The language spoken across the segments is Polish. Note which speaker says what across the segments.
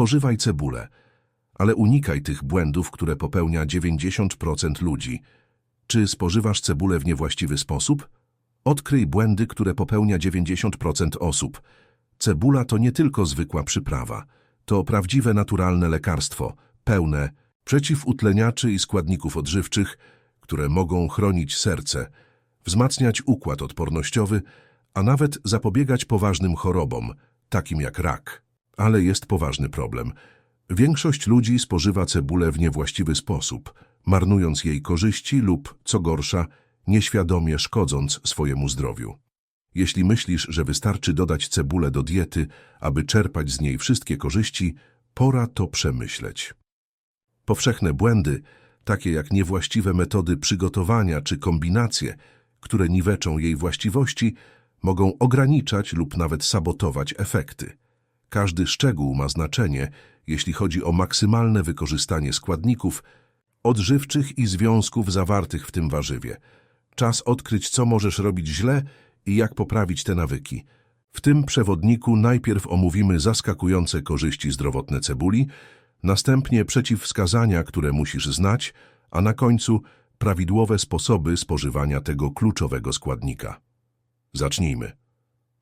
Speaker 1: Spożywaj cebulę, ale unikaj tych błędów, które popełnia 90% ludzi. Czy spożywasz cebulę w niewłaściwy sposób? Odkryj błędy, które popełnia 90% osób. Cebula to nie tylko zwykła przyprawa. To prawdziwe naturalne lekarstwo, pełne przeciwutleniaczy i składników odżywczych, które mogą chronić serce, wzmacniać układ odpornościowy, a nawet zapobiegać poważnym chorobom, takim jak rak. Ale jest poważny problem. Większość ludzi spożywa cebulę w niewłaściwy sposób, marnując jej korzyści lub, co gorsza, nieświadomie szkodząc swojemu zdrowiu. Jeśli myślisz, że wystarczy dodać cebulę do diety, aby czerpać z niej wszystkie korzyści, pora to przemyśleć. Powszechne błędy, takie jak niewłaściwe metody przygotowania czy kombinacje, które niweczą jej właściwości, mogą ograniczać lub nawet sabotować efekty. Każdy szczegół ma znaczenie, jeśli chodzi o maksymalne wykorzystanie składników odżywczych i związków zawartych w tym warzywie. Czas odkryć, co możesz robić źle i jak poprawić te nawyki. W tym przewodniku najpierw omówimy zaskakujące korzyści zdrowotne cebuli, następnie przeciwwskazania, które musisz znać, a na końcu prawidłowe sposoby spożywania tego kluczowego składnika. Zacznijmy.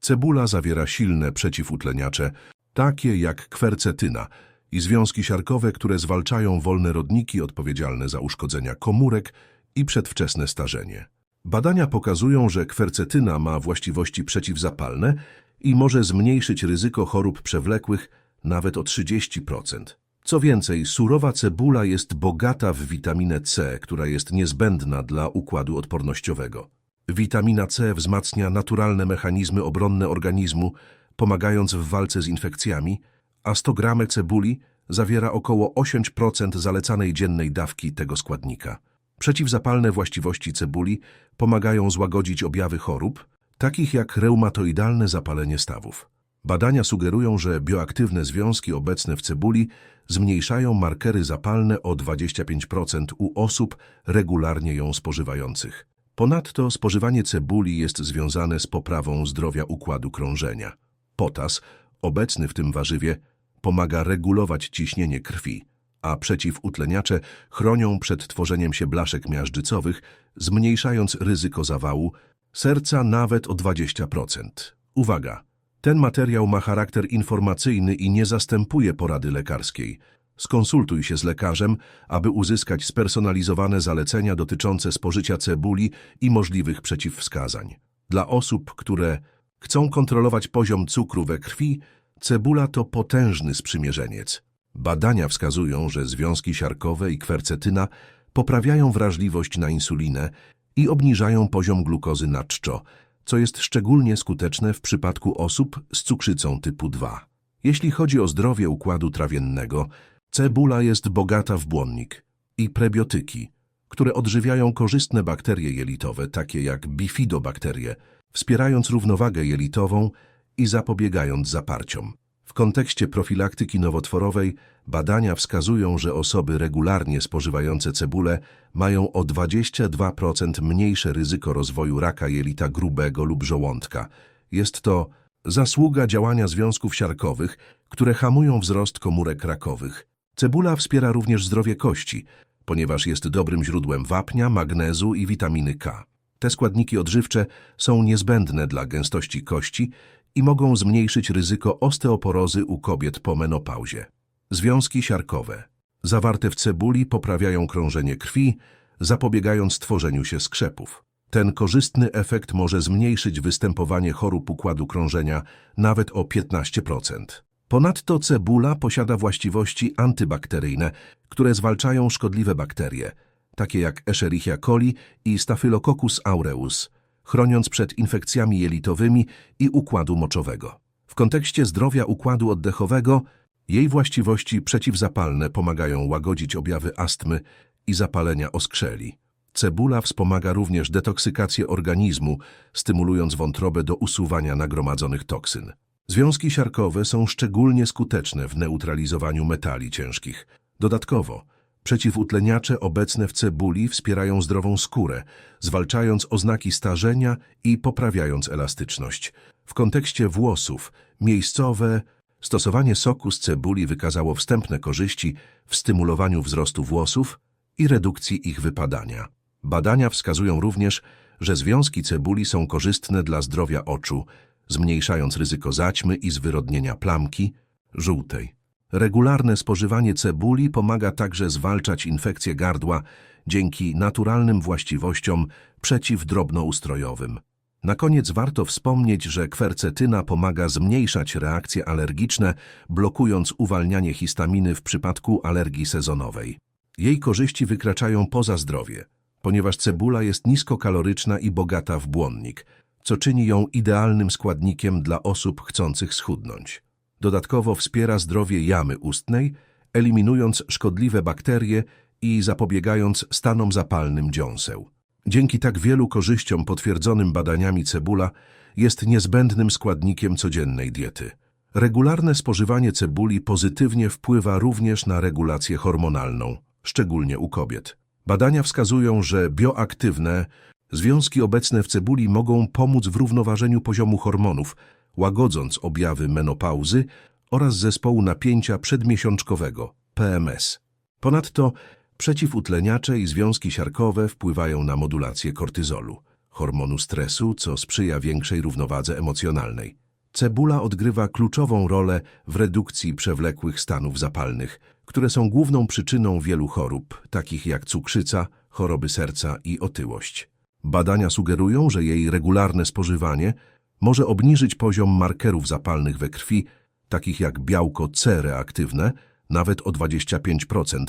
Speaker 1: Cebula zawiera silne przeciwutleniacze, takie jak kwercetyna i związki siarkowe, które zwalczają wolne rodniki odpowiedzialne za uszkodzenia komórek i przedwczesne starzenie. Badania pokazują, że kwercetyna ma właściwości przeciwzapalne i może zmniejszyć ryzyko chorób przewlekłych nawet o 30%. Co więcej, surowa cebula jest bogata w witaminę C, która jest niezbędna dla układu odpornościowego. Witamina C wzmacnia naturalne mechanizmy obronne organizmu, pomagając w walce z infekcjami, a 100 gramy cebuli zawiera około 8% zalecanej dziennej dawki tego składnika. Przeciwzapalne właściwości cebuli pomagają złagodzić objawy chorób, takich jak reumatoidalne zapalenie stawów. Badania sugerują, że bioaktywne związki obecne w cebuli zmniejszają markery zapalne o 25% u osób regularnie ją spożywających. Ponadto spożywanie cebuli jest związane z poprawą zdrowia układu krążenia. Potas, obecny w tym warzywie, pomaga regulować ciśnienie krwi, a przeciwutleniacze chronią przed tworzeniem się blaszek miażdżycowych, zmniejszając ryzyko zawału serca nawet o 20%. Uwaga! Ten materiał ma charakter informacyjny i nie zastępuje porady lekarskiej. Skonsultuj się z lekarzem, aby uzyskać spersonalizowane zalecenia dotyczące spożycia cebuli i możliwych przeciwwskazań. Dla osób, które chcą kontrolować poziom cukru we krwi, cebula to potężny sprzymierzeniec. Badania wskazują, że związki siarkowe i kwercetyna poprawiają wrażliwość na insulinę i obniżają poziom glukozy na czczo, co jest szczególnie skuteczne w przypadku osób z cukrzycą typu 2. Jeśli chodzi o zdrowie układu trawiennego, cebula jest bogata w błonnik i prebiotyki, które odżywiają korzystne bakterie jelitowe, takie jak bifidobakterie, wspierając równowagę jelitową i zapobiegając zaparciom. W kontekście profilaktyki nowotworowej badania wskazują, że osoby regularnie spożywające cebulę mają o 22% mniejsze ryzyko rozwoju raka jelita grubego lub żołądka. Jest to zasługa działania związków siarkowych, które hamują wzrost komórek rakowych. Cebula wspiera również zdrowie kości, ponieważ jest dobrym źródłem wapnia, magnezu i witaminy K. Te składniki odżywcze są niezbędne dla gęstości kości i mogą zmniejszyć ryzyko osteoporozy u kobiet po menopauzie. Związki siarkowe zawarte w cebuli poprawiają krążenie krwi, zapobiegając tworzeniu się skrzepów. Ten korzystny efekt może zmniejszyć występowanie chorób układu krążenia nawet o 15%. Ponadto cebula posiada właściwości antybakteryjne, które zwalczają szkodliwe bakterie, takie jak Escherichia coli i Staphylococcus aureus, chroniąc przed infekcjami jelitowymi i układu moczowego. W kontekście zdrowia układu oddechowego jej właściwości przeciwzapalne pomagają łagodzić objawy astmy i zapalenia oskrzeli. Cebula wspomaga również detoksykację organizmu, stymulując wątrobę do usuwania nagromadzonych toksyn. Związki siarkowe są szczególnie skuteczne w neutralizowaniu metali ciężkich. Dodatkowo, przeciwutleniacze obecne w cebuli wspierają zdrową skórę, zwalczając oznaki starzenia i poprawiając elastyczność. W kontekście włosów, miejscowe Stosowanie soku z cebuli wykazało wstępne korzyści w stymulowaniu wzrostu włosów i redukcji ich wypadania. Badania wskazują również, że związki cebuli są korzystne dla zdrowia oczu, zmniejszając ryzyko zaćmy i zwyrodnienia plamki żółtej. Regularne spożywanie cebuli pomaga także zwalczać infekcje gardła dzięki naturalnym właściwościom przeciwdrobnoustrojowym. Na koniec warto wspomnieć, że kwercetyna pomaga zmniejszać reakcje alergiczne, blokując uwalnianie histaminy w przypadku alergii sezonowej. Jej korzyści wykraczają poza zdrowie, ponieważ cebula jest niskokaloryczna i bogata w błonnik, co czyni ją idealnym składnikiem dla osób chcących schudnąć. Dodatkowo wspiera zdrowie jamy ustnej, eliminując szkodliwe bakterie i zapobiegając stanom zapalnym dziąseł. Dzięki tak wielu korzyściom potwierdzonym badaniami cebula jest niezbędnym składnikiem codziennej diety. Regularne spożywanie cebuli pozytywnie wpływa również na regulację hormonalną, szczególnie u kobiet. Badania wskazują, że bioaktywne związki obecne w cebuli mogą pomóc w równoważeniu poziomu hormonów, łagodząc objawy menopauzy oraz zespołu napięcia przedmiesiączkowego, PMS. Ponadto przeciwutleniacze i związki siarkowe wpływają na modulację kortyzolu, hormonu stresu, co sprzyja większej równowadze emocjonalnej. Cebula odgrywa kluczową rolę w redukcji przewlekłych stanów zapalnych, które są główną przyczyną wielu chorób, takich jak cukrzyca, choroby serca i otyłość. Badania sugerują, że jej regularne spożywanie może obniżyć poziom markerów zapalnych we krwi, takich jak białko C reaktywne, nawet o 25%,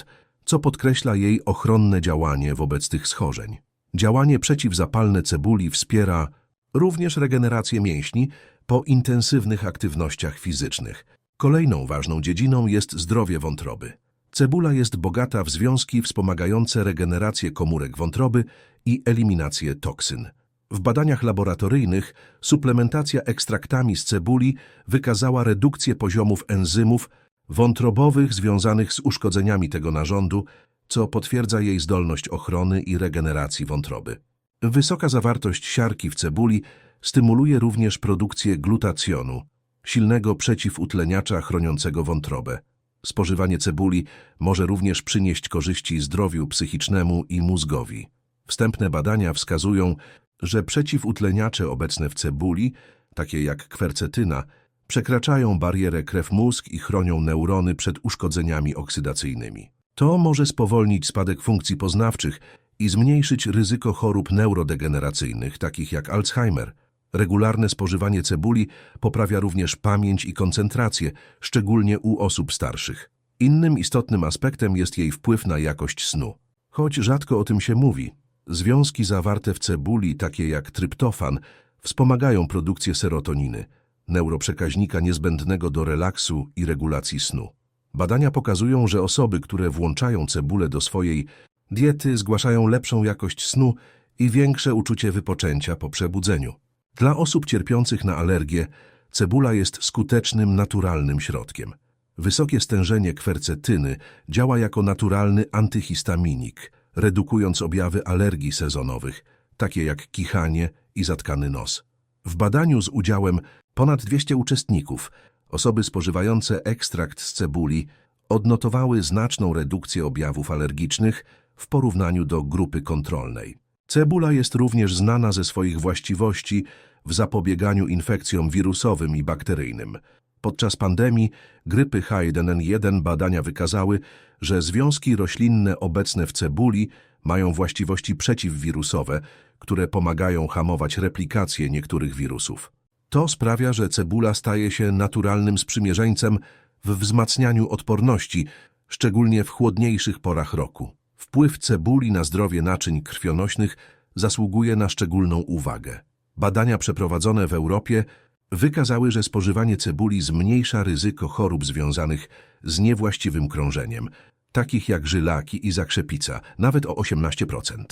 Speaker 1: co podkreśla jej ochronne działanie wobec tych schorzeń. Działanie przeciwzapalne cebuli wspiera również regenerację mięśni po intensywnych aktywnościach fizycznych. Kolejną ważną dziedziną jest zdrowie wątroby. Cebula jest bogata w związki wspomagające regenerację komórek wątroby i eliminację toksyn. W badaniach laboratoryjnych suplementacja ekstraktami z cebuli wykazała redukcję poziomów enzymów wątrobowych związanych z uszkodzeniami tego narządu, co potwierdza jej zdolność ochrony i regeneracji wątroby. Wysoka zawartość siarki w cebuli stymuluje również produkcję glutacjonu, silnego przeciwutleniacza chroniącego wątrobę. Spożywanie cebuli może również przynieść korzyści zdrowiu psychicznemu i mózgowi. Wstępne badania wskazują, że przeciwutleniacze obecne w cebuli, takie jak kwercetyna, przekraczają barierę krew-mózg i chronią neurony przed uszkodzeniami oksydacyjnymi. To może spowolnić spadek funkcji poznawczych i zmniejszyć ryzyko chorób neurodegeneracyjnych, takich jak Alzheimer. Regularne spożywanie cebuli poprawia również pamięć i koncentrację, szczególnie u osób starszych. Innym istotnym aspektem jest jej wpływ na jakość snu. Choć rzadko o tym się mówi, związki zawarte w cebuli, takie jak tryptofan, wspomagają produkcję serotoniny, neuroprzekaźnika niezbędnego do relaksu i regulacji snu. Badania pokazują, że osoby, które włączają cebulę do swojej diety, zgłaszają lepszą jakość snu i większe uczucie wypoczęcia po przebudzeniu. Dla osób cierpiących na alergię cebula jest skutecznym, naturalnym środkiem. Wysokie stężenie kwercetyny działa jako naturalny antyhistaminik, redukując objawy alergii sezonowych, takie jak kichanie i zatkany nos. W badaniu z udziałem ponad 200 uczestników, osoby spożywające ekstrakt z cebuli odnotowały znaczną redukcję objawów alergicznych w porównaniu do grupy kontrolnej. Cebula jest również znana ze swoich właściwości w zapobieganiu infekcjom wirusowym i bakteryjnym. Podczas pandemii grypy H1N1 badania wykazały, że związki roślinne obecne w cebuli mają właściwości przeciwwirusowe, które pomagają hamować replikację niektórych wirusów. To sprawia, że cebula staje się naturalnym sprzymierzeńcem w wzmacnianiu odporności, szczególnie w chłodniejszych porach roku. Wpływ cebuli na zdrowie naczyń krwionośnych zasługuje na szczególną uwagę. Badania przeprowadzone w Europie wykazały, że spożywanie cebuli zmniejsza ryzyko chorób związanych z niewłaściwym krążeniem, takich jak żylaki i zakrzepica, nawet o 18%.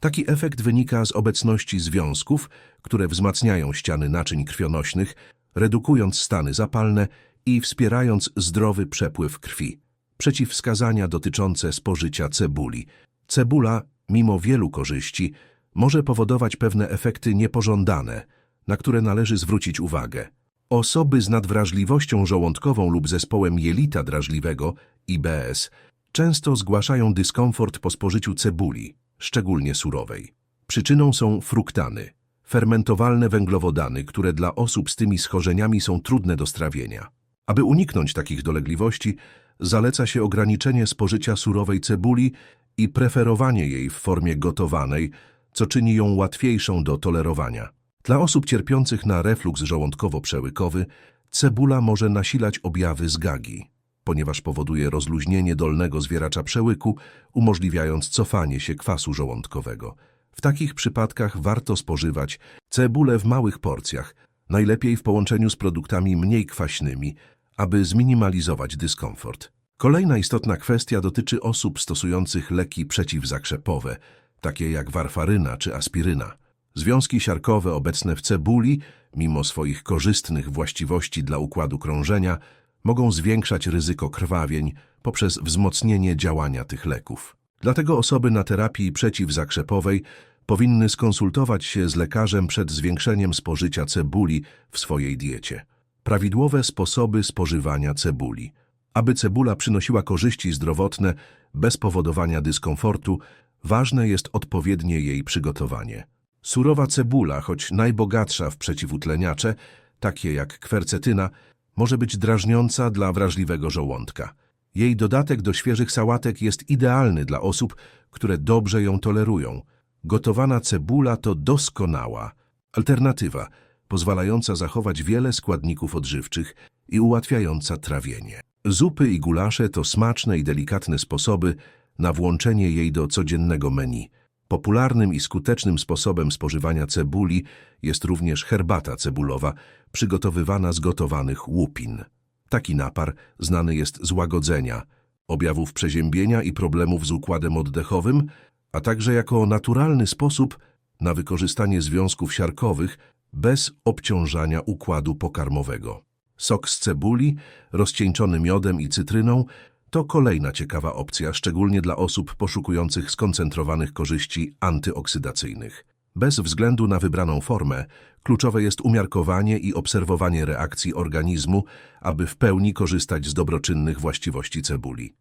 Speaker 1: Taki efekt wynika z obecności związków, które wzmacniają ściany naczyń krwionośnych, redukując stany zapalne i wspierając zdrowy przepływ krwi. Przeciwwskazania dotyczące spożycia cebuli. Cebula, mimo wielu korzyści, może powodować pewne efekty niepożądane, na które należy zwrócić uwagę. Osoby z nadwrażliwością żołądkową lub zespołem jelita drażliwego, IBS, często zgłaszają dyskomfort po spożyciu cebuli, szczególnie surowej. Przyczyną są fruktany, fermentowalne węglowodany, które dla osób z tymi schorzeniami są trudne do strawienia. Aby uniknąć takich dolegliwości, zaleca się ograniczenie spożycia surowej cebuli i preferowanie jej w formie gotowanej, co czyni ją łatwiejszą do tolerowania. Dla osób cierpiących na refluks żołądkowo-przełykowy cebula może nasilać objawy zgagi, ponieważ powoduje rozluźnienie dolnego zwieracza przełyku, umożliwiając cofanie się kwasu żołądkowego. W takich przypadkach warto spożywać cebulę w małych porcjach, najlepiej w połączeniu z produktami mniej kwaśnymi, aby zminimalizować dyskomfort. Kolejna istotna kwestia dotyczy osób stosujących leki przeciwzakrzepowe, takie jak warfaryna czy aspiryna. Związki siarkowe obecne w cebuli, mimo swoich korzystnych właściwości dla układu krążenia, mogą zwiększać ryzyko krwawień poprzez wzmocnienie działania tych leków. Dlatego osoby na terapii przeciwzakrzepowej powinny skonsultować się z lekarzem przed zwiększeniem spożycia cebuli w swojej diecie. Prawidłowe sposoby spożywania cebuli. Aby cebula przynosiła korzyści zdrowotne bez powodowania dyskomfortu, ważne jest odpowiednie jej przygotowanie. Surowa cebula, choć najbogatsza w przeciwutleniacze, takie jak kwercetyna, może być drażniąca dla wrażliwego żołądka. Jej dodatek do świeżych sałatek jest idealny dla osób, które dobrze ją tolerują. Gotowana cebula to doskonała alternatywa, pozwalająca zachować wiele składników odżywczych i ułatwiająca trawienie. Zupy i gulasze to smaczne i delikatne sposoby na włączenie jej do codziennego menu. Popularnym i skutecznym sposobem spożywania cebuli jest również herbata cebulowa, przygotowywana z gotowanych łupin. Taki napar znany jest z łagodzenia, objawów przeziębienia i problemów z układem oddechowym, a także jako naturalny sposób na wykorzystanie związków siarkowych bez obciążania układu pokarmowego. Sok z cebuli, rozcieńczony miodem i cytryną to kolejna ciekawa opcja, szczególnie dla osób poszukujących skoncentrowanych korzyści antyoksydacyjnych. Bez względu na wybraną formę, kluczowe jest umiarkowanie i obserwowanie reakcji organizmu, aby w pełni korzystać z dobroczynnych właściwości cebuli.